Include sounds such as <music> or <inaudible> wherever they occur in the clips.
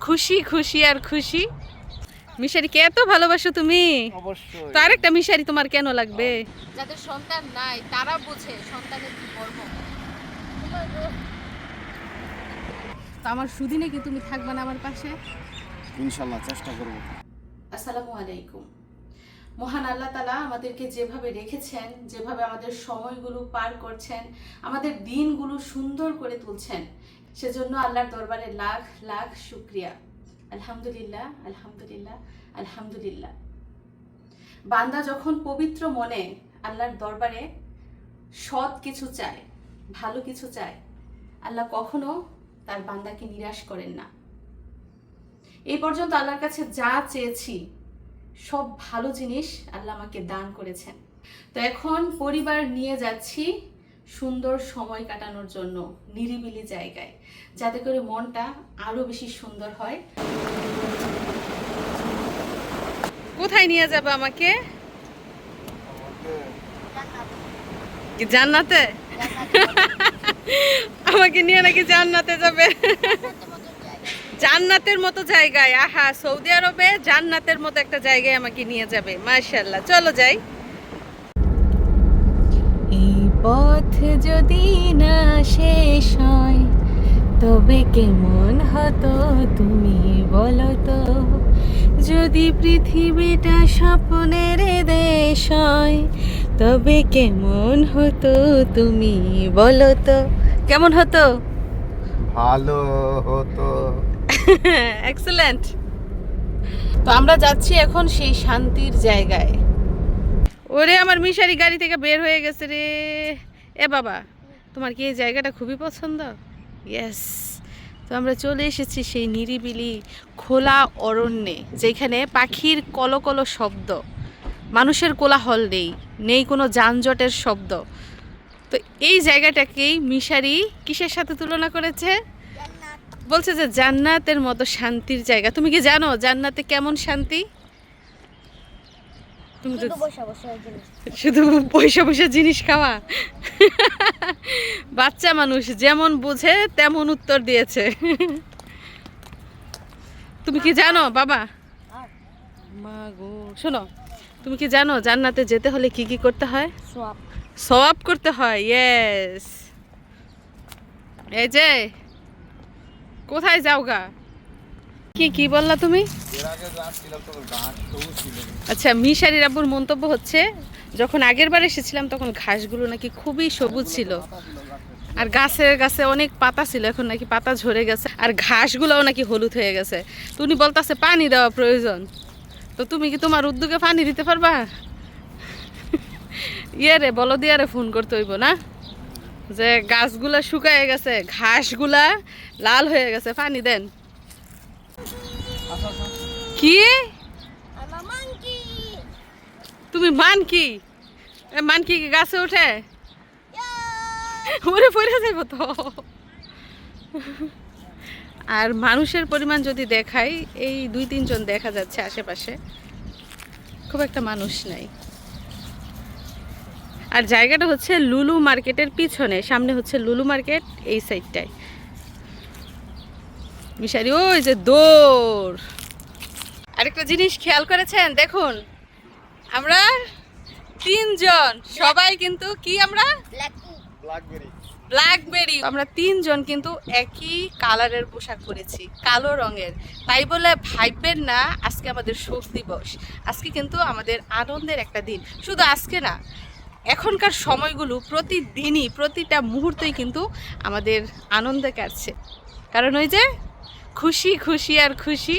খুশি খুশি আর খুশি। মিশারিকে এত ভালোবাসো তুমি? অবশ্যই। তো আরেকটা মিশারি তোমার কেন লাগবে? যাদের সন্তান নাই তারা বোঝে সন্তানের কি গর্ব তো আমার সুদিনে কি তুমি থাকবে না আমার পাশে? ইনশাল্লাহ চেষ্টা করব। আসসালামু আলাইকুম। মহান আল্লাহ তালা আমাদেরকে যেভাবে রেখেছেন যেভাবে আমাদের সময়গুলো পার করছেন আমাদের দিনগুলো সুন্দর করে তুলছেন সেজন্য আল্লাহর দরবারে লাখ লাখ শুক্রিয়া। আলহামদুলিল্লাহ আলহামদুলিল্লাহ আলহামদুলিল্লাহ। বান্দা যখন পবিত্র মনে আল্লাহর দরবারে সৎ কিছু চায়, ভালো কিছু চায়, আল্লাহ কখনো তার বান্দাকে নিরাশ করেন না। এই পর্যন্ত আল্লাহর কাছে যা চেয়েছি, সব ভালো জিনিস আল্লাহ আমাকে দান করেছেন। তো এখন পরিবার নিয়ে যাচ্ছি সুন্দর সময় কাটানোর জন্য নিরিবিলি জায়গায়, যাতে করে মনটা আরও বেশি সুন্দর হয়। কোথায় নিয়ে যাবে আমাকে? জান্নাতে? আমাকে নিয়ে নাকি জান্নাতে যাবে? জান্নাতের মতো জায়গায়, আহা, সৌদি আরবে জান্নাতের মতো একটা জায়গায় আমাকে নিয়ে যাবে মাশাল্লাহ চলো যাই এই পথ যদি না শেষ হয় তবে কেমন হতো তুমি বলো তো? যদি পৃথিবীটা স্বপ্নের দেশ হয় তবে কেমন হতো তুমি বলো তো? কেমন হতো? ভালো হতো। <laughs> এক্সেলেন্ট তো আমরা যাচ্ছি এখন সেই শান্তির জায়গায়। ওরে আমার মিশারি গাড়ি থেকে বের হয়ে গেছে রে। এ বাবা তোমার কি এই জায়গাটা খুবই পছন্দ? ইয়েস তো আমরা চলে এসেছি সেই নিরিবিলি খোলা অরণ্যে যেখানে পাখির কলকল শব্দ মানুষের কোলাহল নেই নেই কোনো যানজটের শব্দ। তো এই জায়গাটাকেই মিশারি কিসের সাথে তুলনা করেছে? বলছে যে জান্নাতের মতো শান্তির জায়গা। তুমি কি জানো জান্নাতে কেমন শান্তি? তুমি তো শুধু পয়সা পয়সা জিনিস খাওয়া? বাচ্চা মানুষ যেমন বুঝে তেমন উত্তর দিয়েছে। তুমি কি জানো বাবা? মা গো। শোনো তুমি কি জানো জান্নাতে যেতে হলে কি কি করতে হয়? সওয়াব করতে হয় ইয়েস এই যে কোথায় যাও গা কি কি বললা তুমি? আচ্ছা মিশারি আব্বুর মন্তব্য হচ্ছে, যখন আগের বার এসেছিলাম, তখন ঘাসগুলো নাকি খুবই সবুজ ছিল। আর গাছের গাছে অনেক পাতা ছিল, এখন নাকি পাতা ঝরে গেছে, আর ঘাসগুলোও নাকি হলুদ হয়ে গেছে। তো উনি বলতেছে, পানি দেওয়া প্রয়োজন। তো তুমি কি তোমার উদ্যোগে পানি দিতে পারবা? ইয়ে রে বলো দিয়ারে ফোন করতে হইব না? যে গাছগুলা শুকায় গেছে, ঘাসগুলা লাল হয়ে গেছে, পানি দেন। কি? তুমি মান কি মান কি গাছে ওঠে? ওরে পড়ে যাইব তো। আর মানুষের পরিমাণ যদি দেখাই এই দুই তিনজন দেখা যাচ্ছে আশেপাশে খুব একটা মানুষ নাই। আর জায়গাটা হচ্ছে লুলু মার্কেটের পিছনে সামনে হচ্ছে লুলু মার্কেট এই সাইডটায় মিশারি ওই যে দৌড়। আরেকটা জিনিস খেয়াল করেছেন? দেখুন, আমরা তিনজন, সবাই কিন্তু কি আমরা? ব্ল্যাকবেরি আমরা তিনজন কিন্তু একই কালারের পোশাক পরেছি, কালো রঙের। তাই বলে ভাইবেন না, আজকে আমাদের শোক দিবস। আজকে কিন্তু আমাদের আনন্দের একটা দিন। শুধু আজকে না, এখনকার সময়গুলো প্রতিদিনই, প্রতিটা মুহূর্তই কিন্তু আমাদের আনন্দে কাটছে। কারণ ওই যে খুশি খুশি আর খুশি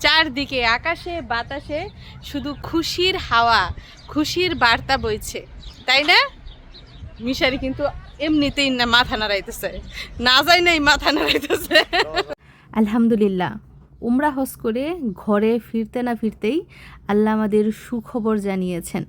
চারদিকে, আকাশে, বাতাসে, শুধু খুশির হাওয়া, খুশির বার্তা বইছে। তাই না? মিশারি কিন্তু এমনিতেই না মাথা নাড়াইতেছে। না যাই নাই মাথা নাড়াইতেছে। আলহামদুলিল্লাহ। উমরা হজ করে ঘরে ফিরতে না ফিরতেই আল্লাহ আমাদের সুখবর জানিয়েছেন।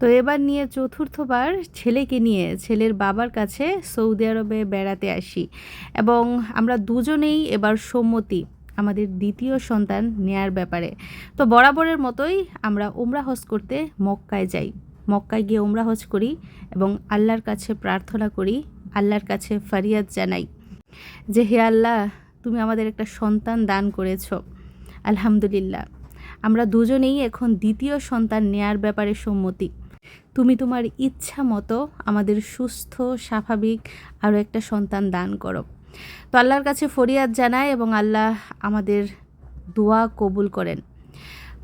তো এবার নিয়ে চতুর্থবার ছেলেকে নিয়ে, ছেলের বাবার কাছে সৌদি আরবে বেড়াতে আসি। এবং আমরা দুজনেই এবার সম্মতি আমাদের দ্বিতীয় সন্তান নেয়ার ব্যাপারে। তো বরাবরের মতোই আমরা উমরা হজ করতে মক্কায় যাই। মক্কায় গিয়ে উমরা হজ করি এবং আল্লাহর কাছে প্রার্থনা করি, আল্লাহর কাছে ফারিয়াদ জানাই যে, হে আল্লাহ, তুমি আমাদের একটা সন্তান দান করেছ। আলহামদুলিল্লাহ। আমরা দুজনেই এখন দ্বিতীয় সন্তান নেয়ার ব্যাপারে সম্মতি। তুমি তোমার ইচ্ছা মতো আমাদের সুস্থ, স্বাভাবিক আরও একটা সন্তান দান করো। তো আল্লাহর কাছে ফরিয়াদ জানায় এবং আল্লাহ আমাদের দোয়া কবুল করেন।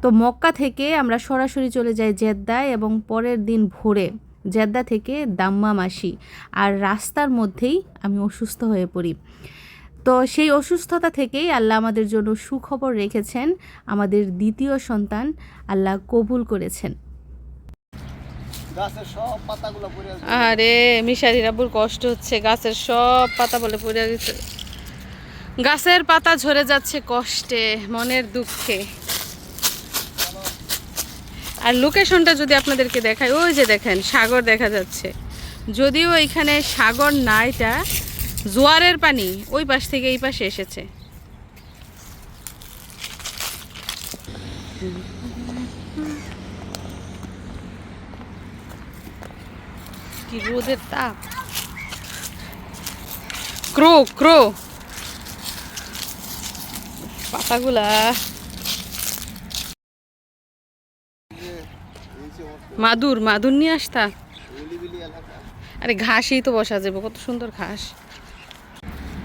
তো মক্কা থেকে আমরা সরাসরি চলে যাই জেদ্দায় এবং পরের দিন ভোরে জেদ্দা থেকে দাম্মাম আসি আর রাস্তার মধ্যেই আমি অসুস্থ হয়ে পড়ি। তো সেই অসুস্থতা থেকেই আল্লাহ আমাদের জন্য সুখবর রেখেছেন, আমাদের দ্বিতীয় সন্তান আল্লাহ কবুল করেছেন গাছের সব পাতাগুলো পড়ে আছে আরে মিশারির আব্বুর কষ্ট হচ্ছে, গাছের সব পাতা বলে পড়ে গেছে গাছের পাতা ঝরে যাচ্ছে কষ্টে, মনের দুঃখে। আর লোকেশনটা যদি আপনাদেরকে দেখায় ওই যে দেখেন, সাগর দেখা যাচ্ছে। যদিও এখানে সাগর না এটা জোয়ারের পানি, ওই পাশ থেকে এই পাশে এসেছে। কি রোদের তাপ? ক্রো ক্রো। পাতাগুলা। মাদুর মাদুর নিয়ে আসতা? আরে ঘাসেই তো বসা যাবে, কত সুন্দর ঘাস।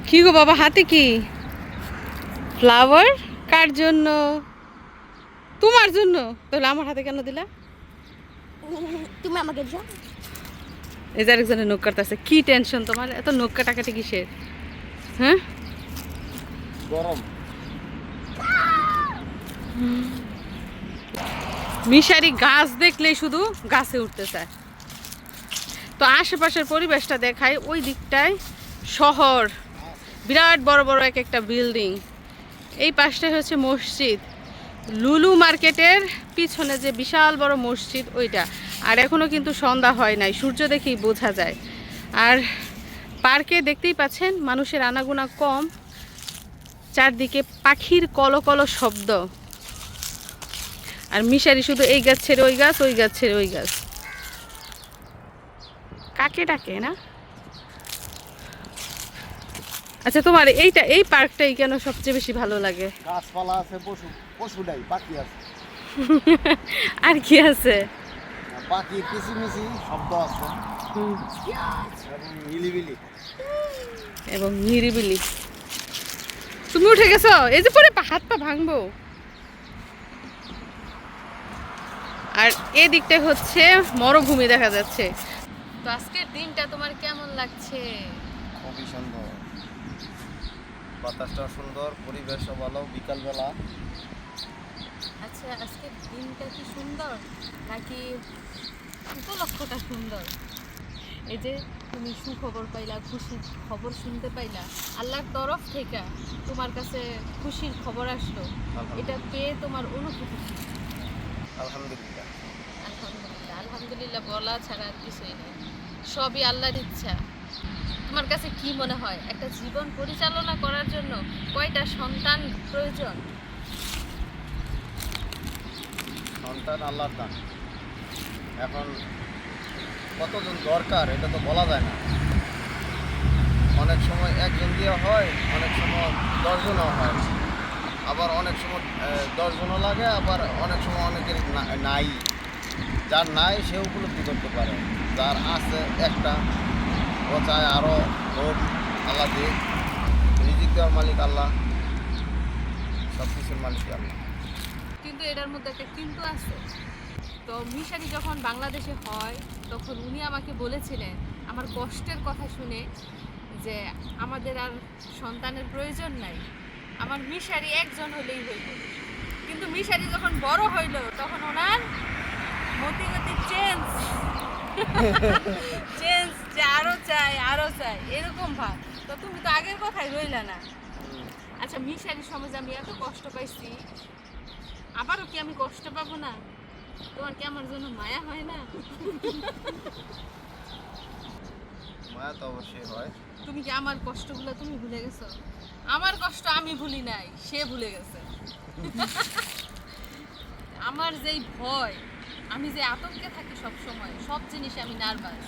কি গো বাবা, হাতে কি? ফ্লাওয়ার? কার জন্য? তোমার জন্য। তাহলে আমার হাতে কেন দিলা? তুমি আমাকে এই যে আরেকজনের কাটতেছে কি টেনশন তোমার? এত নৌক কাটাকাটি কিসের? হ্যাঁ? গরম। মিশারি গাছ দেখলেই শুধু গাছে উঠতে চায় তো আশেপাশের পরিবেশটা দেখায় ওই দিকটায় শহর। বিরাট বড় বড় এক একটা বিল্ডিং এই পাশটায় হচ্ছে মসজিদ। লুলু মার্কেটের পিছনে যে বিশাল বড় মসজিদ ওইটা। আর এখনও কিন্তু সন্ধ্যা হয় নাই সূর্য দেখেই বোঝা যায়। আর পার্কে দেখতেই পাচ্ছেন মানুষের আনাগোনা কম। চারদিকে পাখির কলো কলো শব্দ। আর মিশারি শুধু এই গাছ ছেড়ে ওই গাছ ওই গাছ ছেড়ে ওই গাছ। কাকে ডাকে না? আচ্ছা তোমার এইটা এই পার্কটাই কেন সবচেয়ে বেশি ভালো লাগে? গাছপালা আছে পশু পশু নাই পাখি আছে। <laughs> আর কি আছে? পাখির কিচিমিচি শব্দ আছে। হুম, এবং নিলিবিলি এবং নিরিবিলি। তুমি উঠে গেছো? এই যে পরে হাত পা ভাঙবো। আর এদিকটা হচ্ছে মরুভূমি দেখা যাচ্ছে। তো আজকের দিনটা তোমার কেমন লাগছে? খুবই সুন্দর। বাতাসটা সুন্দর পরিবেশও ভালো বিকালবেলা। আচ্ছা আজকের দিনটা কি সুন্দর? নাকি উপলক্ষটা সুন্দর। এই যে তুমি সুখবর পাইলা খুশির খবর শুনতে পাইলা আল্লাহর তরফ থেকে তোমার কাছে খুশির খবর আসলো। এটা পেয়ে তোমার অনুভূতি? আলহামদুলিল্লাহ। আলহামদুলিল্লাহ আলহামদুলিল্লাহ বলা ছাড়া আর কিছুই নেই। সবই আল্লাহর ইচ্ছা। তোমার কাছে কি মনে হয়? একটা জীবন পরিচালনা করার জন্য কয়টা সন্তান প্রয়োজন? সন্তান আল্লাহর দান। এখন কতজন দরকার, এটা তো বলা যায় না। অনেক সময় একজন দিয়ে হয়, অনেক সময় দশজনও হয়। আবার অনেক সময় দশজনও লাগে, আবার অনেক সময় অনেকের নাই। যার নাই সে উপলব্ধি করতে পারে। যার আছে একটা, ও চায় আরও হোক, আল্লাহ দিক। রিজিক দেওয়ার মালিক আল্লাহ। সব কিছুর মালিক আল্লাহ। কিন্তু এটার মধ্যে একটা কিন্তু আছে। তো মিশারি যখন বাংলাদেশে হয়, তখন উনি আমাকে বলেছিলেন, আমার কষ্টের কথা শুনে যে আমাদের আর সন্তানের প্রয়োজন নাই। আমার মিশারি একজন হলেই হইল। কিন্তু মিশারি যখন বড় হইল, তখন ওনার মতিগতি চেঞ্জ চেঞ্জ <laughs> যে আরও চাই আরও চাই, এরকম ভাব। তো তুমি তো আগের কথাই রইলা না। আচ্ছা মিশারির সমাজে আমি এত কষ্ট পাইছি, আবারও কি আমি কষ্ট পাবো না? তোমার কি আমার জন্য মায়া হয় না? মায়া তো অবশ্যই হয়। তুমি কি আমার কষ্টগুলো তুমি ভুলে গেছো? আমার কষ্ট আমি ভুলি নাই সে ভুলে গেছে। আমার যেই ভয় আমি যে আতঙ্কে থাকি সব সময় সব জিনিসে আমি নার্ভাস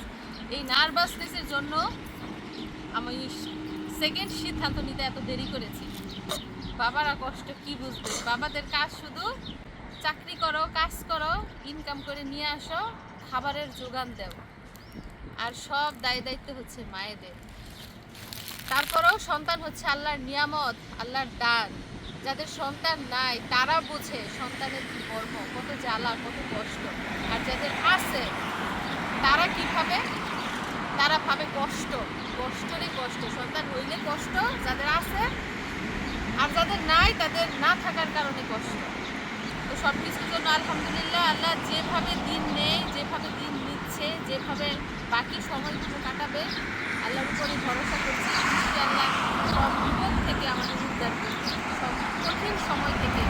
এই নার্ভাসনেসের জন্য আমি সেকেন্ড সিদ্ধান্ত নিতে এত দেরি করেছি। বাবারা কষ্ট কি বুঝবে? বাবাদের কাজ শুধু চাকরি করো, কাজ করো ইনকাম করে নিয়ে আসো, খাবারের যোগান দাও। আর সব দায় দায়িত্ব হচ্ছে মায়েদের। তারপরেও সন্তান হচ্ছে আল্লাহর নিয়ামত, আল্লাহর দান। যাদের সন্তান নাই, তারা বোঝে সন্তানের কি কর্ম কত জ্বালা, কত কষ্ট। আর যাদের আছে, তারা কি ভাবে? তারা ভাবে কষ্ট। কষ্টরই কষ্ট। সন্তান হইলে কষ্ট, যাদের আছে, আর যাদের নাই, তাদের না থাকার কারণে কষ্ট। সব কিছুর জন্য আলহামদুলিল্লাহ আল্লাহ যেভাবে দিন নেই যেভাবে দিন নিচ্ছে যেভাবে বাকি সময়গুলো কাটাবে আল্লাহর উপরে ভরসা করছি। আল্লাহ সব বিপদ থেকে আমাদের উদ্ধার করবে। সব কঠিন সময় থেকে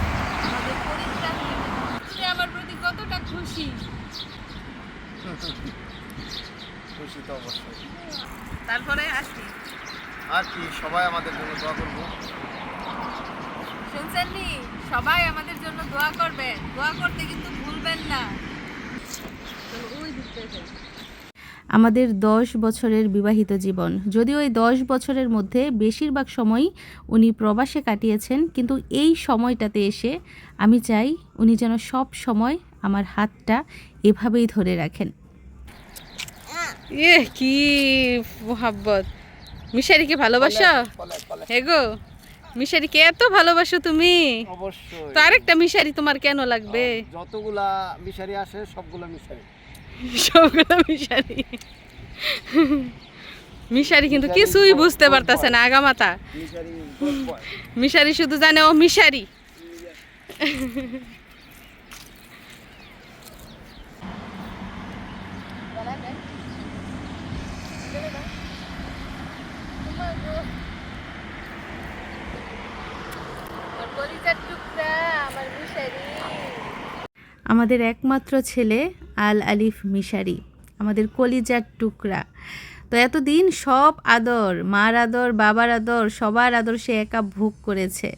আমাদের পরিত্রাণ দেবে। আমার প্রতি কতটা খুশি? খুশি তো অবশ্যই। তারপরে আসি। আর কি সবাই আমাদের জন্য দোয়া করব। শুনছেন নি সবাই আমাদের জন্য দোয়া করবেন। দোয়া করতে কিন্তু ভুলবেন না। ওই আমাদের দশ বছরের বিবাহিত জীবন। যদিও এই দশ বছরের মধ্যে বেশিরভাগ সময়ই উনি প্রবাসে কাটিয়েছেন কিন্তু এই সময়টাতে এসে আমি চাই উনি যেন সব সময় আমার হাতটা এভাবেই ধরে রাখেন। ইয়ে কি মোহাব্বত। মিশারিকে ভালোবাসো? হেগো মিশারিকে এত ভালোবাসো তুমি? অবশ্যই। তো আরেকটা মিশারি তোমার কেন লাগবে? যতগুলা মিশারি আসে সবগুলা মিশারি। সবগুলো মিশারি। মিশারি কিন্তু কিছুই বুঝতে পারতাছে না আগামাতা। মিশারি মিশারি শুধু জানে ও মিশারি। আমাদের একমাত্র ছেলে আল আলিফ মিশারি আমাদের কলিজার টুকরা। তো এতদিন সব আদর মার আদর বাবার আদর সবার আদর সে একা ভোগ করেছে।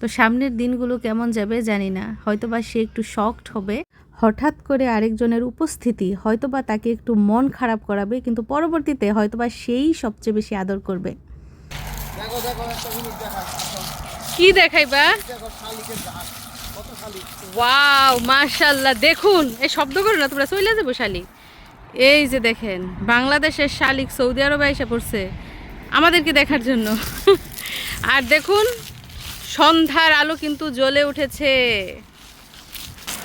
তো সামনের দিনগুলো কেমন যাবে জানি না হয়তোবা সে একটু শক্ট হবে। হঠাৎ করে আরেকজনের উপস্থিতি হয়তোবা তাকে একটু মন খারাপ করাবে কিন্তু পরবর্তীতে হয়তোবা সেই সবচেয়ে বেশি আদর করবে। দেখো দেখো একটা কি দেখাইবা? ওয়াও মাশাল্লাহ দেখুন, এই শব্দ করো না, তোমরা চলে যাব শালিক। এই যে দেখেন, বাংলাদেশের শালিক সৌদি আরবে এসে পড়ছে আমাদেরকে দেখার জন্য। আর দেখুন, সন্ধ্যার আলো কিন্তু জ্বলে উঠেছে।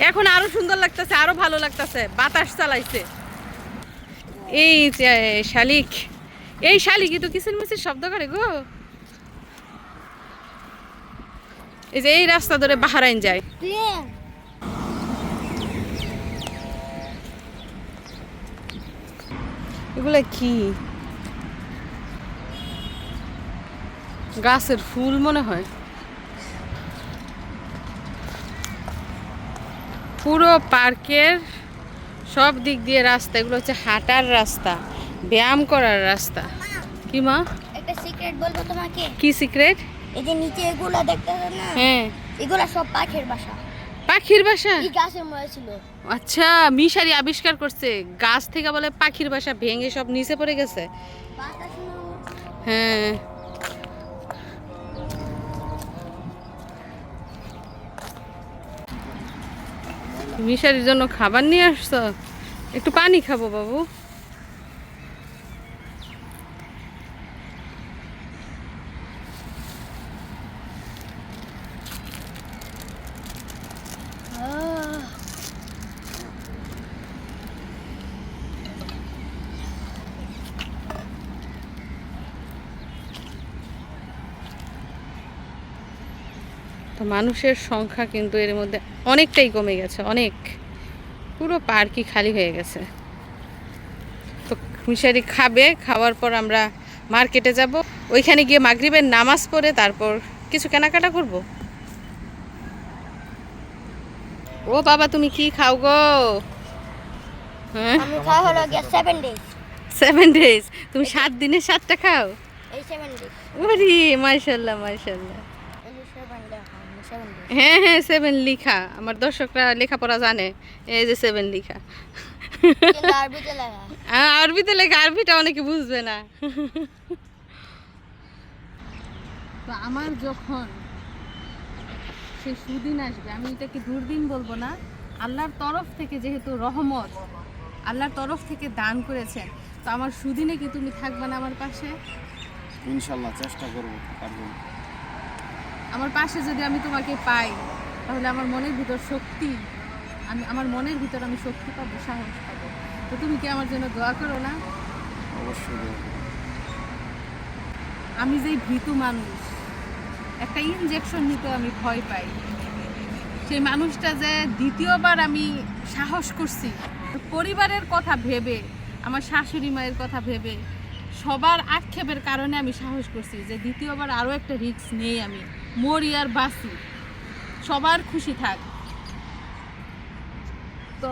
এখন আরও সুন্দর লাগতেছে, আরও ভালো লাগতেছে, বাতাস চালাইছে। এই শালিক, এই শালিকই তো কিসের মিসের শব্দ করে গো। এই যে এই রাস্তা ধরে বাহারাইন যায়। এগুলো কি? গাছের ফুল মনে হয়। পুরো পার্কের সব দিক দিয়ে রাস্তা এগুলো হচ্ছে হাঁটার রাস্তা ব্যায়াম করার রাস্তা। কি মা? একটা সিক্রেট বলব তোমাকে? কি সিক্রেট এই যে নিচে এগুলা দেখতেছো না? হ্যাঁ। এগুলা সব পাখির বাসা। পাখির বাসা? এই গাছের মধ্যে ছিল। আচ্ছা মিশারি আবিষ্কার করছে। গাছ থেকে বলে পাখির বাসা ভেঙে সব নিচে পড়ে গেছে। হ্যাঁ। মিশারির জন্য খাবার নিয়ে আসছো? একটু পানি খাব বাবু তো মানুষের সংখ্যা কিন্তু এর মধ্যে অনেকটাই কমে গেছে অনেক। পুরো পার্কই খালি হয়ে গেছে। তো মিশারি খাবে খাওয়ার পর আমরা মার্কেটে যাব। ওইখানে গিয়ে মাগরিবের নামাজ পড়ে তারপর কিছু কেনাকাটা করব। ও বাবা তুমি কি খাও গো? হ্যাঁ? আমি খাওয়া হলো সেভেন ডেজ সেভেন ডেজ তুমি সাত দিনে সাতটা খাও? ওরে মার্শাল্লাহ মার্শাল্লাহ এই যে সেভেন ডে সেভেন ডেজ হ্যাঁ হ্যাঁ সেভেন লিখা। আমার দর্শকরা লেখাপড়া জানে। এই যে সেভেন লিখা। আরবিতে লেখা। আ- আরবিতে লেখা। আরবিটা অনেকে বুঝবে না। তো আমার যখন সে সুদিন আসবে আমি এটাকে দুর্দিন বলব না? আল্লাহর তরফ থেকে যেহেতু রহমত আল্লাহর তরফ থেকে দান করেছেন তো আমার সুদিনে কি তুমি থাকবে না আমার পাশে? ইনশাল্লাহ চেষ্টা করব থাকার জন্য আমার পাশে যদি আমি তোমাকে পাই তাহলে আমার মনের ভিতর শক্তি আমি আমার মনের ভিতর আমি শক্তি পাবো সাহস পাবো। তো তুমি কি আমার জন্য দোয়া করো না? অবশ্যই আমি যেই ভীতু মানুষ একটা ইনজেকশন নিতে আমি ভয় পাই। সেই মানুষটা যে দ্বিতীয়বার আমি সাহস করছি পরিবারের কথা ভেবে আমার শাশুড়ি মায়ের কথা ভেবে সবার আক্ষেপের কারণে আমি সাহস করছি যে দ্বিতীয়বার আরও একটা রিস্ক নেই আমি। মরি আর বাঁচি। সবার খুশি থাক। তো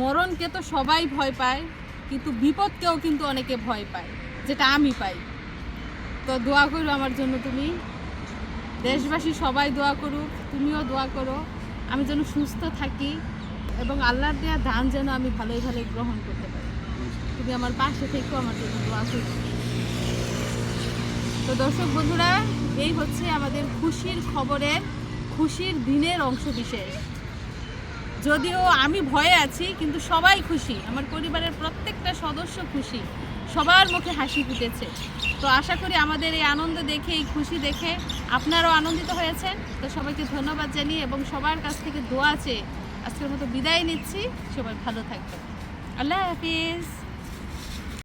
মরণকে তো সবাই ভয় পায়, কিন্তু বিপদকেও কিন্তু অনেকে ভয় পায়, যেটা আমি পাই। তো দোয়া করো আমার জন্য তুমি। দেশবাসী সবাই দোয়া করুক, তুমিও দোয়া করো। আমি যেন সুস্থ থাকি এবং আল্লাহর দেওয়া দান যেন আমি ভালোই ভালোই গ্রহণ করতে পারি। তুমি আমার পাশে থেকেও আমার জন্য দোয়া করো। তো দর্শক বন্ধুরা, এই হচ্ছে আমাদের খুশির খবরের, খুশির দিনের অংশ বিশেষ। যদিও আমি ভয়ে আছি, কিন্তু সবাই খুশি। আমার পরিবারের প্রত্যেকটা সদস্য খুশি। সবার মুখে হাসি ফুটেছে। তো আশা করি আমাদের এই আনন্দ দেখে, এই খুশি দেখে আপনারাও আনন্দিত হয়েছেন। তো সবাইকে ধন্যবাদ জানিয়ে এবং সবার কাছ থেকে দোয়া চেয়ে আজকের মতো বিদায় নিচ্ছি। সবাই ভালো থাকবেন। আল্লাহ হাফিজ।